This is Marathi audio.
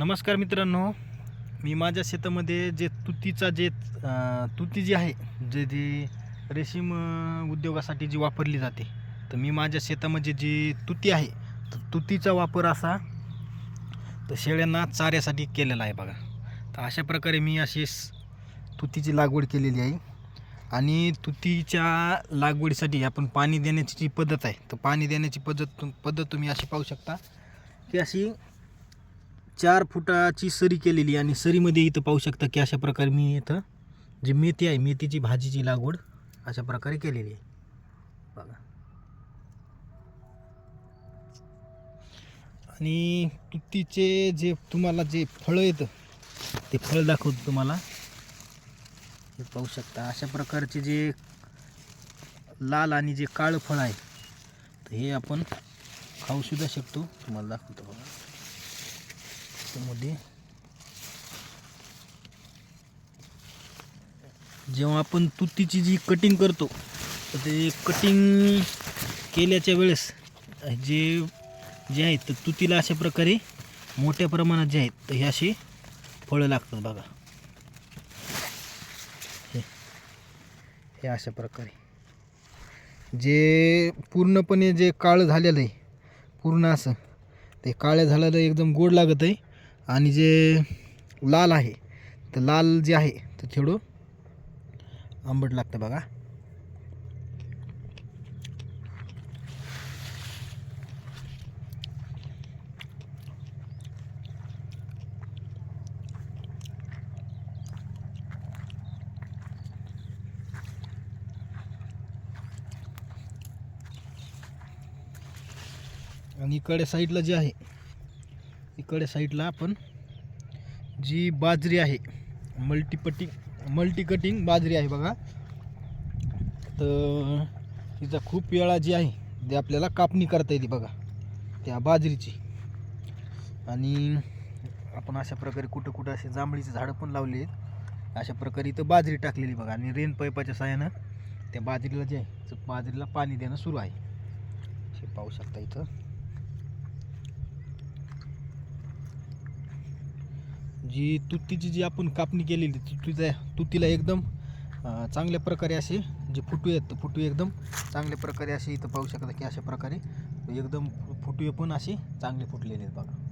नमस्कार मित्रांनो. मी माझ्या शेतामध्ये जे तुतीचा जे तुती जी आहे जे जी रेशीम उद्योगासाठी जी वापरली जाते तर मी माझ्या शेतामध्ये जी तुती आहे तर तुतीचा वापर असा तर शेळ्यांना चाऱ्यासाठी केलेला आहे बघा. तर अशा प्रकारे मी अशी तुतीची लागवड केलेली आहे. आणि तुतीच्या लागवडीसाठी आपण पाणी देण्याची जी पद्धत आहे तर पाणी देण्याची पद्धत पद्धत तुम्ही अशी पाहू शकता की अशी चार फुटाची सरी केलेली आणि सरीमध्ये इथं पाहू शकता की अशा प्रकारे मी इथं जी मेथी आहे मेथीची भाजीची लागवड अशा प्रकारे केलेली आहे. बघा. आणि तुतीचे जे तुम्हाला जे फळं येतं ते फळ दाखवतो तुम्हाला. हे पाहू शकता अशा प्रकारचे जे लाल आणि जे काळं फळ आहे तर हे आपण खाऊसुद्धा शकतो. तुम्हाला दाखवतो बघा. त्यामध्ये जेव्हा आपण तुतीची जी कटिंग करतो तर ते कटिंग केल्याच्या वेळेस जे जे आहेत तर तुतीला अशा प्रकारे मोठ्या प्रमाणात जे आहेत तर हे असे फळं लागतात बघा. हे हे अशा प्रकारे. जे पूर्णपणे जे काळं झालेलं आहे पूर्ण असं ते काळं झालेलं एकदम गोड लागत आहे आणि जे लाल आहे तर लाल जे आहे ते थोडं आंबट लागतं बघा. आणि इकडे साईडला जे आहे इकडे साईडला आपण जी बाजरी आहे मल्टीपटिंग मल्टी कटिंग बाजरी आहे बघा. तर तिचा खूप वेळा जी आहे ते आपल्याला कापणी करता येते बघा त्या बाजरीची. आणि आपण अशा प्रकारे कुठं कुठं असे जांभळीचे झाडं पण लावले आहेत. अशा प्रकारे इथं बाजरी टाकलेली बघा. आणि रेन पाईपाच्या सहाय्यानं त्या बाजरीला जे आहे तर बाजरीला पाणी देणं सुरू आहे. हे पाहू शकता इथं. जी तुतीची जी आपण कापणी केलेली तुतीचा तुतीला एकदम चांगल्या प्रकारे असे जे फुटवे आहेत फुटू फुटवे एकदम चांगल्या प्रकारे असे इथं पाहू शकता की अशा प्रकारे एकदम फुटवे पण असे चांगले फुटलेले आहेत बघा.